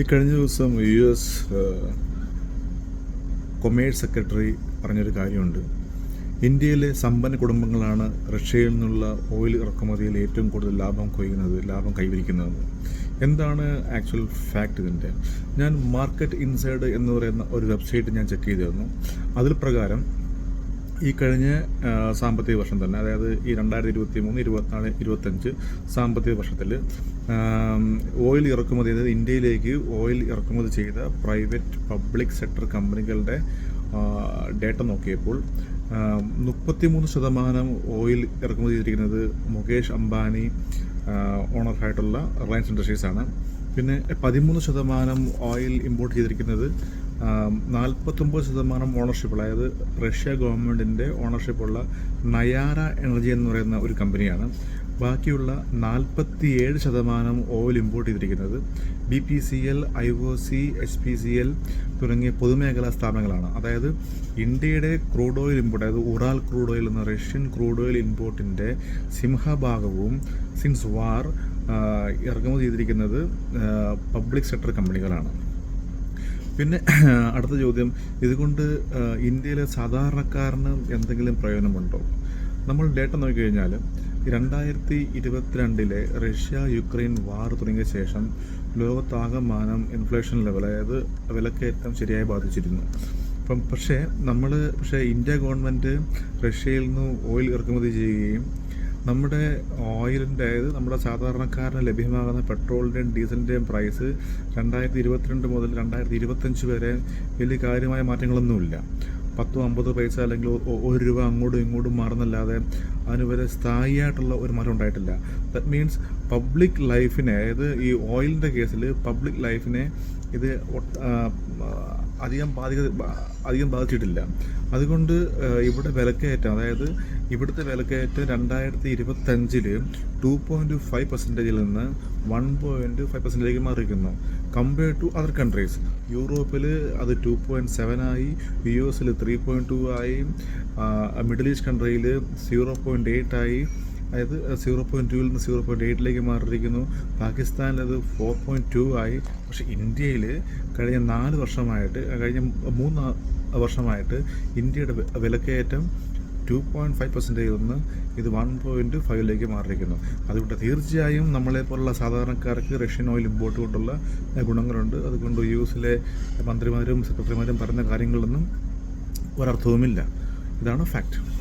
ഈ കഴിഞ്ഞ ദിവസം യു എസ് കൊമേഴ്സ് സെക്രട്ടറി പറഞ്ഞൊരു കാര്യമുണ്ട്. ഇന്ത്യയിലെ സമ്പന്ന കുടുംബങ്ങളാണ് റഷ്യയിൽ നിന്നുള്ള ഓയിൽ ഇറക്കുമതിയിൽ ഏറ്റവും കൂടുതൽ ലാഭം കൊയ്യുന്നത് ലാഭം കൈവരിക്കുന്നത്. എന്താണ് ആക്ച്വൽ ഫാക്റ്റ് ഇതിന്റെ? ഞാൻ മാർക്കറ്റ് ഇൻസൈഡ് എന്ന് പറയുന്ന ഒരു വെബ്സൈറ്റ് ഞാൻ ചെക്ക് ചെയ്തിരുന്നു. അതിൽ പ്രകാരം ഈ കഴിഞ്ഞ സാമ്പത്തിക വർഷം തന്നെ അതായത് ഈ രണ്ടായിരത്തി ഇരുപത്തി മൂന്ന് ഇരുപത്തിനാല് ഇരുപത്തഞ്ച് സാമ്പത്തിക വർഷത്തിൽ ഓയിൽ ഇറക്കുമതി അതായത് ഇന്ത്യയിലേക്ക് ഓയിൽ ഇറക്കുമതി ചെയ്ത പ്രൈവറ്റ് പബ്ലിക് സെക്ടർ കമ്പനികളുടെ ഡേറ്റ നോക്കിയപ്പോൾ മുപ്പത്തിമൂന്ന് ശതമാനം ഓയിൽ ഇറക്കുമതി ചെയ്തിരിക്കുന്നത് മുകേഷ് അംബാനി ഓണർ ഓണറായിട്ടുള്ള റിലയൻസ് ഇൻഡസ്ട്രീസാണ്. പിന്നെ പതിമൂന്ന് ശതമാനം ഓയിൽ ഇമ്പോർട്ട് ചെയ്തിരിക്കുന്നത് നാൽപ്പത്തൊമ്പത് ശതമാനം ഓണർഷിപ്പ് അതായത് റഷ്യ ഗവൺമെന്റിന്റെ ഓണർഷിപ്പുള്ള നയാറ എനർജി എന്ന് പറയുന്ന ഒരു കമ്പനിയാണ്. ബാക്കിയുള്ള നാൽപ്പത്തിയേഴ് ശതമാനം ഓയിൽ ഇമ്പോർട്ട് ചെയ്തിരിക്കുന്നത് B P C L I O C H P C L തുടങ്ങിയ പൊതുമേഖലാ സ്ഥാപനങ്ങളാണ്. അതായത് ഇന്ത്യയുടെ ക്രൂഡ് ഓയിൽ ഇമ്പോർട്ട് അതായത് ഉറാൽ ക്രൂഡ് ഓയിൽ എന്ന റഷ്യൻ ക്രൂഡ് ഓയിൽ ഇമ്പോർട്ടിന്റെ സിംഹഭാഗവും സിൻസ് വാർ ഇറക്കുമതി ചെയ്തിരിക്കുന്നത് പബ്ലിക് സെക്ടർ കമ്പനികളാണ്. പിന്നെ അടുത്ത ചോദ്യം. ഇതുകൊണ്ട് ഇന്ത്യയിലെ സാധാരണക്കാരന് എന്തെങ്കിലും പ്രയോജനമുണ്ടോ? നമ്മൾ ഡേറ്റ നോക്കിക്കഴിഞ്ഞാൽ രണ്ടായിരത്തി ഇരുപത്തിരണ്ടിലെ റഷ്യ യുക്രൈൻ വാർ തുടങ്ങിയ ശേഷം ലോകത്താകമാനം ഇൻഫ്ലേഷൻ ലെവൽ അതായത് വിലക്കയറ്റം ശരിയായി ബാധിച്ചിരുന്നു. അപ്പം പക്ഷേ നമ്മൾ പക്ഷേ ഇന്ത്യ ഗവൺമെന്റ് റഷ്യയിൽ നിന്ന് ഓയിൽ ഇറക്കുമതി ചെയ്യുകയും നമ്മുടെ ഓയിലിന്റെ അതായത് നമ്മുടെ സാധാരണക്കാരന് ലഭ്യമാകുന്ന പെട്രോളിന്റെയും ഡീസലിന്റെയും പ്രൈസ് രണ്ടായിരത്തി ഇരുപത്തിരണ്ട് മുതൽ രണ്ടായിരത്തി ഇരുപത്തഞ്ച് വരെ വലിയ കാര്യമായ മാറ്റങ്ങളൊന്നുമില്ല. പത്തോ അമ്പതോ പൈസ അല്ലെങ്കിൽ ഒരു രൂപ അങ്ങോട്ടും ഇങ്ങോട്ടും മാറുന്നല്ലാതെ അതിന് വരെ സ്ഥായിയായിട്ടുള്ള ഒരു മാറ്റം ഉണ്ടായിട്ടില്ല. ദറ്റ് മീൻസ് പബ്ലിക് ലൈഫിനെ അതായത് ഈ ഓയിലിന്റെ കേസിൽ പബ്ലിക് ലൈഫിനെ ഇത് അധികം ബാധിക അധികം ബാധിച്ചിട്ടില്ല. അതുകൊണ്ട് ഇവിടെ വിലക്കയറ്റം അതായത് ഇവിടുത്തെ വിലക്കയറ്റം രണ്ടായിരത്തി ഇരുപത്തഞ്ചിൽ ടു പോയിന്റ് ഫൈവ് പെർസെന്റേജിൽ നിന്ന് വൺ പോയിന്റ് ഫൈവ് പെർസെന്റേജിലേക്ക് മാറിയിരിക്കുന്നു. കമ്പയർ ടു അതർ കൺട്രീസ് യൂറോപ്പിൽ അത് ടു പോയിന്റ് സെവൻ ആയി യു എസിൽ ത്രീ പോയിന്റ് ടു ആയി മിഡിൽ ഈസ്റ്റ് കൺട്രിയിൽ സീറോ പോയിന്റ് എയ്റ്റ് ആയി അതായത് സീറോ പോയിന്റ് ടുവിൽ നിന്ന് സീറോ പോയിന്റ് എയ്റ്റിലേക്ക് മാറിയിരിക്കുന്നു. പാകിസ്ഥാനിൽ അത് ഫോർ പോയിന്റ് ടു ആയി. പക്ഷേ ഇന്ത്യയിൽ കഴിഞ്ഞ നാല് വർഷമായിട്ട് കഴിഞ്ഞ മൂന്ന് വർഷമായിട്ട് ഇന്ത്യയുടെ വിലക്കയറ്റം ടു പോയിന്റ് ഫൈവ് പെർസെന്റേജിൽ നിന്ന് ഇത് വൺ പോയിന്റ് ഫൈവിലേക്ക് മാറിയിരിക്കുന്നു. അതുകൊണ്ട് തീർച്ചയായും നമ്മളെപ്പോലുള്ള സാധാരണക്കാർക്ക് റഷ്യൻ ഓയിൽ ഇമ്പോർട്ട് കൊണ്ടുള്ള ഗുണങ്ങളുണ്ട്. അതുകൊണ്ട് യു എസിലെ മന്ത്രിമാരും സെക്രട്ടറിമാരും പറഞ്ഞ കാര്യങ്ങളൊന്നും ഒരർത്ഥവുമില്ല. ഇതാണ് ഫാക്റ്റ്